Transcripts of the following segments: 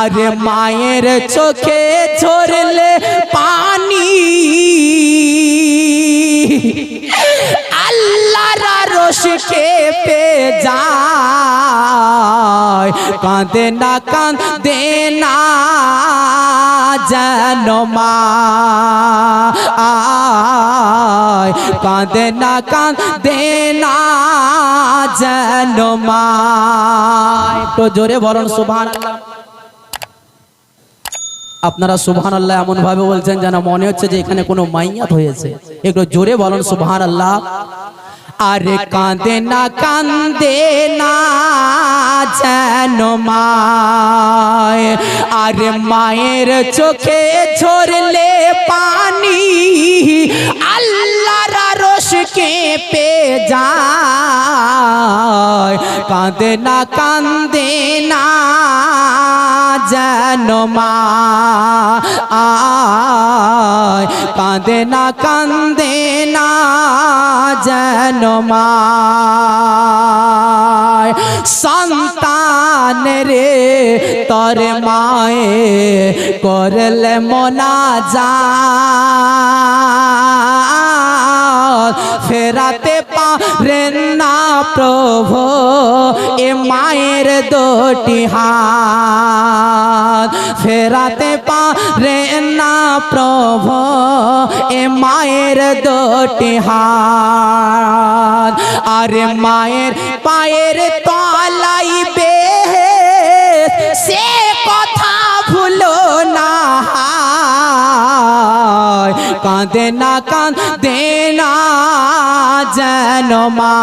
আরে মায়ের চোখে ঝরলে পানি। আল্লাহর রশকে পে যায়। কাঁদে না কাঁদে না যেন মা। কাঁদে না কাঁদে না যেন মা জোরে বলুন সুবহান আপনারা সুবহান আল্লাহ এমন ভাবে বলছেন যেন মনে হচ্ছে যে এখানে কোনো মাইয়াত হয়েছে। একটু জোরে বলুন সুবহান আল্লাহ আরে কাঁদে না কান্দে না যেন মায় আরে মায়ের চোখে ঝরলে পানি রসকে পে যায়, কাঁদে না কান্দে না যেন মা আয়। কাঁদে না কান্দে না যেন মায় সন্তান রে তর মায়ে করলে মনা যা পারেন না প্রভু, এ মায়ের দুটি হাত। ফেরাতে পারেন না প্রভু, এ মায়ের দুটি হাত। আরে মায়ের পায়ের তলাই কাঁদে না কাঁদে না যেন মা।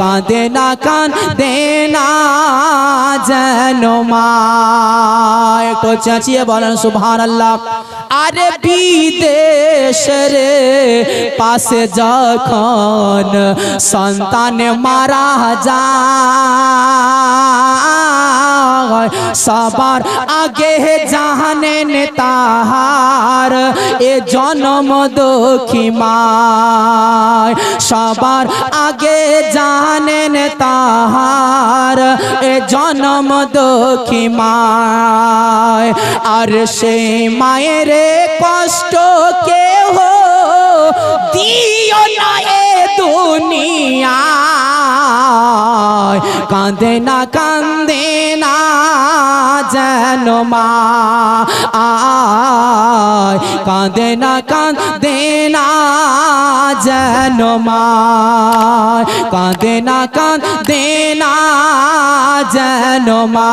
কাঁদে না কাঁদে না যেন মা। একটু চেঁচিয়ে বলেন সুভান আল্লাহ আরে বিদেশরে পাশে যখন সন্তান মারা যায় সবার আগে জাহানে তাহার, এ জনম দুঃখী মায়। সবার আগে জানেন তাহার, এ জনম দুঃখী মায়। আর সেই মায়ের কষ্ট কাঁদে না কান্দে না, যেন মা আয়। কাঁদে না কান্দে না, যেন মা কাঁদে না কান্দে না মা